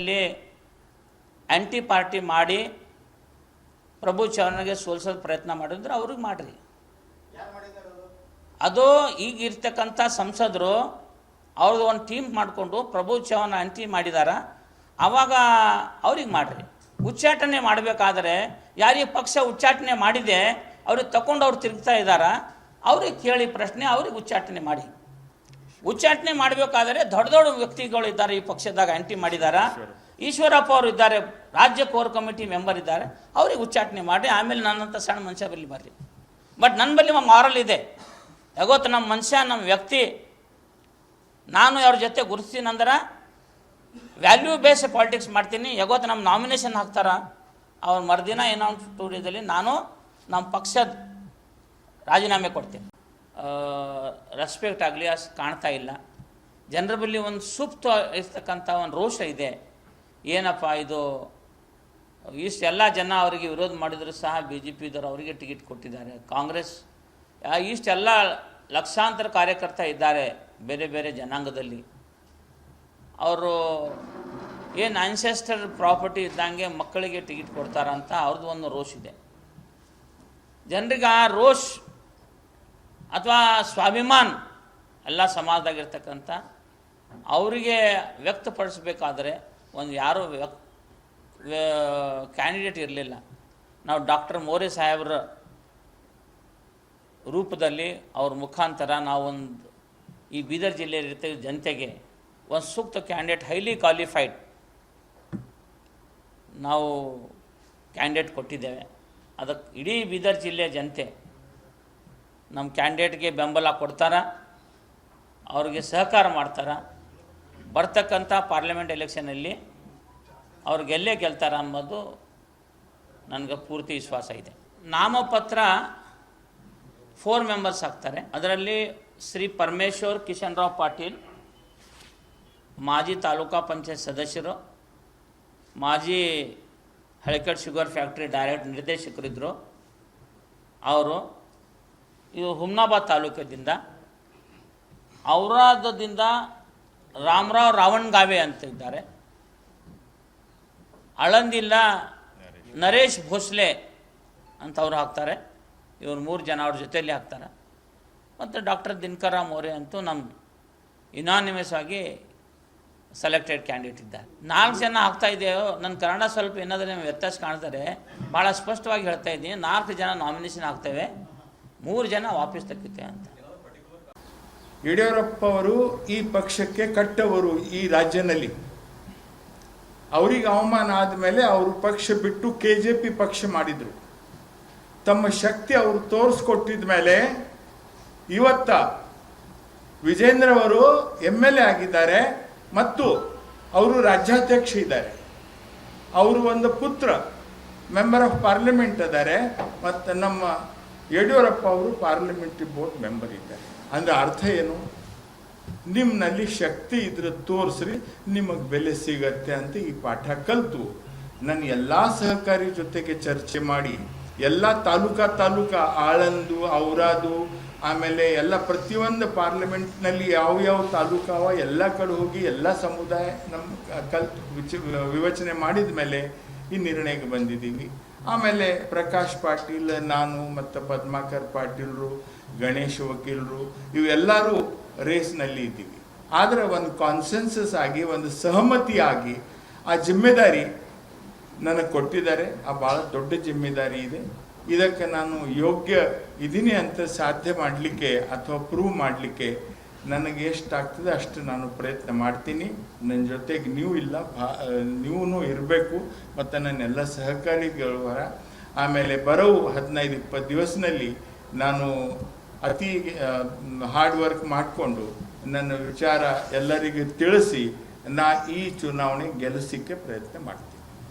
ಇಲ್ಲಿ ಆ್ಯಂಟಿ ಪಾರ್ಟಿ ಮಾಡಿ ಪ್ರಭು ಚೌಹಾಣ್ಗೆ ಸೋಲ್ಸೋದು ಪ್ರಯತ್ನ ಮಾಡಿದ್ರೆ, ಅವ್ರಿಗೆ ಮಾಡಿರಿ. ಅದು ಈಗಿರ್ತಕ್ಕಂಥ ಸಂಸದರು ಅವ್ರದ್ದು ಒಂದು ಟೀಮ್ ಮಾಡಿಕೊಂಡು ಪ್ರಭು ಚೌಹಾಣ್ ಆಂಟಿ ಮಾಡಿದಾರ ಆವಾಗ ಅವ್ರಿಗೆ ಮಾಡಿರಿ. ಉಚ್ಚಾಟನೆ ಮಾಡಬೇಕಾದ್ರೆ ಯಾರಿಗೆ ಪಕ್ಷ ಉಚ್ಚಾಟನೆ ಮಾಡಿದೆ, ಅವ್ರಿಗೆ ತಗೊಂಡು ಅವ್ರು ತಿರುಗ್ತಾ ಇದ್ದಾರ ಅವ್ರಿಗೆ ಕೇಳಿ ಪ್ರಶ್ನೆ, ಅವ್ರಿಗೆ ಉಚ್ಚಾಟನೆ ಮಾಡಿ. ಉಚ್ಚಾಟನೆ ಮಾಡಬೇಕಾದರೆ ದೊಡ್ಡ ದೊಡ್ಡ ವ್ಯಕ್ತಿಗಳು ಇದ್ದಾರೆ ಈ ಪಕ್ಷದಾಗ ಎಂಟ್ರಿ ಮಾಡಿದಾರ. ಈಶ್ವರಪ್ಪ ಅವರು ಇದ್ದಾರೆ, ರಾಜ್ಯ ಕೋರ್ ಕಮಿಟಿ ಮೆಂಬರ್ ಇದ್ದಾರೆ. ಅವ್ರಿಗೆ ಉಚ್ಚಾಟನೆ ಮಾಡಿ ಆಮೇಲೆ ನನ್ನಂಥ ಸಣ್ಣ ಮನುಷ್ಯ ಬರಲಿ ಬರ್ರಿ. ಬಟ್ ನನ್ನ ಬಳಿ ಮಾರಲ್ ಇದೆ. ಯಾವತ್ತು ನಮ್ಮ ಮನುಷ್ಯ ನಮ್ಮ ವ್ಯಕ್ತಿ, ನಾನು ಅವ್ರ ಜೊತೆ ಗುರುತಿಸ್ತೀನಂದ್ರೆ ವ್ಯಾಲ್ಯೂ ಬೇಸ್ ಪಾಲಿಟಿಕ್ಸ್ ಮಾಡ್ತೀನಿ. ಯಾವತ್ತು ನಮ್ಮ ನಾಮಿನೇಷನ್ ಹಾಕ್ತಾರ, ಅವ್ರ ಮರುದಿನ ಏನೋ ಟೂರಿದಲ್ಲಿ ನಾನು ನಮ್ಮ ಪಕ್ಷದ ರಾಜೀನಾಮೆ ಕೊಡ್ತೀನಿ. ರೆಸ್ಪೆಕ್ಟ್ ಆಗಲಿ ಅಷ್ಟು ಕಾಣ್ತಾ ಇಲ್ಲ. ಜನರ ಬಳಿ ಒಂದು ಸೂಕ್ತ ಇರ್ತಕ್ಕಂಥ ಒಂದು ರೋಷ ಇದೆ. ಏನಪ್ಪ ಇದು? ಇಷ್ಟೆಲ್ಲ ಜನ ಅವರಿಗೆ ವಿರೋಧ ಮಾಡಿದರೂ ಸಹ ಬಿ ಜೆ ಪಿದವರು ಅವರಿಗೆ ಟಿಕೆಟ್ ಕೊಟ್ಟಿದ್ದಾರೆ. ಕಾಂಗ್ರೆಸ್ ಇಷ್ಟೆಲ್ಲ ಲಕ್ಷಾಂತರ ಕಾರ್ಯಕರ್ತ ಇದ್ದಾರೆ ಬೇರೆ ಬೇರೆ ಜನಾಂಗದಲ್ಲಿ. ಅವರು ಏನು ಅನ್ಸೆಸ್ಟರ್ ಪ್ರಾಪರ್ಟಿ ಇದ್ದಂಗೆ ಮಕ್ಕಳಿಗೆ ಟಿಕೆಟ್ ಕೊಡ್ತಾರಂತ ಅವ್ರದ್ದು ಒಂದು ರೋಷ್ ಇದೆ. ಜನರಿಗೆ ಆ ರೋಷ್ ಅಥವಾ ಸ್ವಾಭಿಮಾನ್ ಎಲ್ಲ ಸಮಾಜದಾಗಿರ್ತಕ್ಕಂಥ ಅವರಿಗೆ ವ್ಯಕ್ತಪಡಿಸಬೇಕಾದ್ರೆ ಒಂದು ಯಾರೂ ವ್ಯಕ್ ಕ್ಯಾಂಡಿಡೇಟ್ ಇರಲಿಲ್ಲ. ನಾವು ಡಾಕ್ಟರ್ ಮೋರೆ ಸಾಹೇಬ್ರ ರೂಪದಲ್ಲಿ ಅವ್ರ ಮುಖಾಂತರ ನಾವೊಂದು ಈ ಬೀದರ್ ಜಿಲ್ಲೆಯಲ್ಲಿರ್ತಕ್ಕ ಜನತೆಗೆ ಒಂದು ಸೂಕ್ತ ಕ್ಯಾಂಡಿಡೇಟ್ ಹೈಲಿ ಕ್ವಾಲಿಫೈಡ್ ನಾವು ಕ್ಯಾಂಡಿಡೇಟ್ ಕೊಟ್ಟಿದ್ದೇವೆ. ಅದಕ್ಕೆ ಇಡೀ ಬೀದರ್ ಜಿಲ್ಲೆಯ ಜನತೆ ನಮ್ಮ ಕ್ಯಾಂಡಿಡೇಟ್ಗೆ ಬೆಂಬಲ ಕೊಡ್ತಾರ, ಅವ್ರಿಗೆ ಸಹಕಾರ ಮಾಡ್ತಾರ. ಬರ್ತಕ್ಕಂಥ ಪಾರ್ಲಿಮೆಂಟ್ ಎಲೆಕ್ಷನಲ್ಲಿ ಅವ್ರು ಗೆಲ್ಲೇ ಗೆಲ್ತಾರ ಅನ್ನೋದು ನನಗೆ ಪೂರ್ತಿ ವಿಶ್ವಾಸ ಇದೆ. ನಾಮಪತ್ರ ಫೋರ್ ಮೆಂಬರ್ಸ್ ಆಗ್ತಾರೆ ಅದರಲ್ಲಿ ಶ್ರೀ ಪರಮೇಶ್ವರ್, ಕಿಶನ್ ರಾವ್ ಪಾಟೀಲ್, ಮಾಜಿ ತಾಲೂಕಾ ಪಂಚಾಯತ್ ಸದಸ್ಯರು, ಮಾಜಿ ಹಳಿಕಟ್ ಶುಗರ್ ಫ್ಯಾಕ್ಟ್ರಿ ಡೈರೆಕ್ಟ್ ನಿರ್ದೇಶಕರಿದ್ದರು ಅವರು ಇದು ಹುಮ್ನಾಬಾದ್ ತಾಲೂಕದಿಂದ ಔರಾದದಿಂದ ರಾಮರಾವ್ ರಾವಣ್ಗಾವೆ ಅಂತ ಇದ್ದಾರೆ. ಅಳಂದಿಲ್ಲ ನರೇಶ್ ಭೋಸ್ಲೆ ಅಂತ ಅವ್ರು ಹಾಕ್ತಾರೆ. ಇವ್ರು ಮೂರು ಜನ ಅವ್ರ ಜೊತೆಯಲ್ಲಿ ಹಾಕ್ತಾರೆ. ಮತ್ತು ಡಾಕ್ಟರ್ ದಿನಕರ ಮೋರೆ ಅಂತೂ ನಮ್ಮ ಇನಾನಿಮಸ್ ಆಗಿ ಸೆಲೆಕ್ಟೆಡ್ ಕ್ಯಾಂಡಿಡೇಟ್ ಇದ್ದಾರೆ. ನಾಲ್ಕು ಜನ ಆಗ್ತಾ ಇದೆಯೋ ನನ್ನ ಕನ್ನಡ ಸ್ವಲ್ಪ ಏನಾದರೂ ವ್ಯತ್ಯಾಸ ಕಾಣ್ತಾರೆ ಭಾಳ ಸ್ಪಷ್ಟವಾಗಿ ಹೇಳ್ತಾ ಇದ್ದೀನಿ. ನಾಲ್ಕು ಜನ ನಾಮಿನೇಷನ್ ಆಗ್ತೇವೆ ಮೂರು ಜನ ವಾಪಸ್ ತಕ್ಕುತ್ತೆ ಅಂತ. ಯಡಿಯೂರಪ್ಪ ಅವರು ಈ ಪಕ್ಷಕ್ಕೆ ಕಟ್ಟವರು ಈ ರಾಜ್ಯದಲ್ಲಿ ಅವರಿಗೆ ಅವಮಾನ ಆದಮೇಲೆ ಅವರು ಪಕ್ಷ ಬಿಟ್ಟು ಕೆ ಜೆ ಪಿ ಪಕ್ಷ ಮಾಡಿದರು. ತಮ್ಮ ಶಕ್ತಿ ಅವರು ತೋರಿಸ್ಕೊಟ್ಟಿದ ಮೇಲೆ ಇವತ್ತ ವಿಜೇಂದ್ರ ಅವರು ಎಂ ಎಲ್ ಎ ಆಗಿದ್ದಾರೆ ಮತ್ತು ಅವರು ರಾಜ್ಯಾಧ್ಯಕ್ಷ ಇದ್ದಾರೆ. ಅವರು ಒಂದು ಪುತ್ರ, ಮೆಂಬರ್ ಆಫ್ ಪಾರ್ಲಿಮೆಂಟ್ ಇದ್ದಾರೆ. ಮತ್ತು ನಮ್ಮ ಯಡಿಯೂರಪ್ಪ ಅವರು ಪಾರ್ಲಿಮೆಂಟ್ರಿ ಬೋರ್ಡ್ ಮೆಂಬರ್ ಇದ್ದಾರೆ. ಅಂದ್ರೆ ಅರ್ಥ ಏನು? ನಿಮ್ಮಲ್ಲಿ ಶಕ್ತಿ ಇದ್ರೆ ತೋರಿಸ್ರಿ, ನಿಮಗೆ ಬೆಲೆ ಸಿಗತ್ತೆ ಅಂತ ಈ ಪಾಠ ಕಲಿತು. ನನ್ನ ಎಲ್ಲ ಸಹಕಾರಿ ಜೊತೆಗೆ ಚರ್ಚೆ ಮಾಡಿ, ಎಲ್ಲ ತಾಲೂಕಾ ತಾಲೂಕಾ ಆಳಂದು, ಔರಾದು, ಆಮೇಲೆ ಎಲ್ಲ ಪ್ರತಿಯೊಂದು ಪಾರ್ಲಿಮೆಂಟ್ನಲ್ಲಿ ಯಾವ ಯಾವ ತಾಲೂಕಾವ ಎಲ್ಲ ಕಡೆ ಹೋಗಿ ಎಲ್ಲ ಸಮುದಾಯ ನಮ್ಮ ಕಲ್ತು, ವಿಚ, ವಿವೇಚನೆ ಮಾಡಿದ ಮೇಲೆ ಈ ನಿರ್ಣಯಕ್ಕೆ ಬಂದಿದ್ದೀವಿ. ಆಮೇಲೆ ಪ್ರಕಾಶ್ ಪಾಟೀಲ್, ನಾನು ಮತ್ತು ಪದ್ಮಾಕರ್ ಪಾಟೀಲ್ರು, ಗಣೇಶ್ ವಕೀಲರು, ಇವೆಲ್ಲರೂ ರೇಸ್ನಲ್ಲಿ ಇದ್ದೀವಿ. ಆದರೆ ಒಂದು ಕಾನ್ಸೆನ್ಸಸ್ ಆಗಿ, ಒಂದು ಸಹಮತಿಯಾಗಿ ಆ ಜಿಮ್ಮೆದಾರಿ ನನಗೆ ಕೊಟ್ಟಿದ್ದಾರೆ. ಆ ಭಾಳ ದೊಡ್ಡ ಜಿಮ್ಮೆದಾರಿ ಇದೆ. ಇದಕ್ಕೆ ನಾನು ಯೋಗ್ಯ ಇದ್ದೀನಿ ಅಂತ ಸಾಧ್ಯ ಮಾಡಲಿಕ್ಕೆ ಅಥವಾ ಪ್ರೂವ್ ಮಾಡಲಿಕ್ಕೆ ನನಗೆ ಎಷ್ಟಾಗ್ತದೆ ಅಷ್ಟು ನಾನು ಪ್ರಯತ್ನ ಮಾಡ್ತೀನಿ. ನನ್ನ ಜೊತೆಗೆ ನೀವು ಇಲ್ಲ ಭಾ ನೀವು ಇರಬೇಕು, ಮತ್ತು ನನ್ನೆಲ್ಲ ಸಹಕಾರಿಗಳು ಆಮೇಲೆ ಬರೋ ಹದಿನೈದು, ಇಪ್ಪತ್ತು ದಿವಸದಲ್ಲಿ ನಾನು ಅತಿ ಹಾರ್ಡ್ ವರ್ಕ್ ಮಾಡಿಕೊಂಡು ನನ್ನ ವಿಚಾರ ಎಲ್ಲರಿಗೂ ತಿಳಿಸಿ, ನಾ ಈ ಚುನಾವಣೆ ಗೆಲ್ಲಿಸಲಿಕ್ಕೆ ಪ್ರಯತ್ನ ಮಾಡ್ತೀನಿ.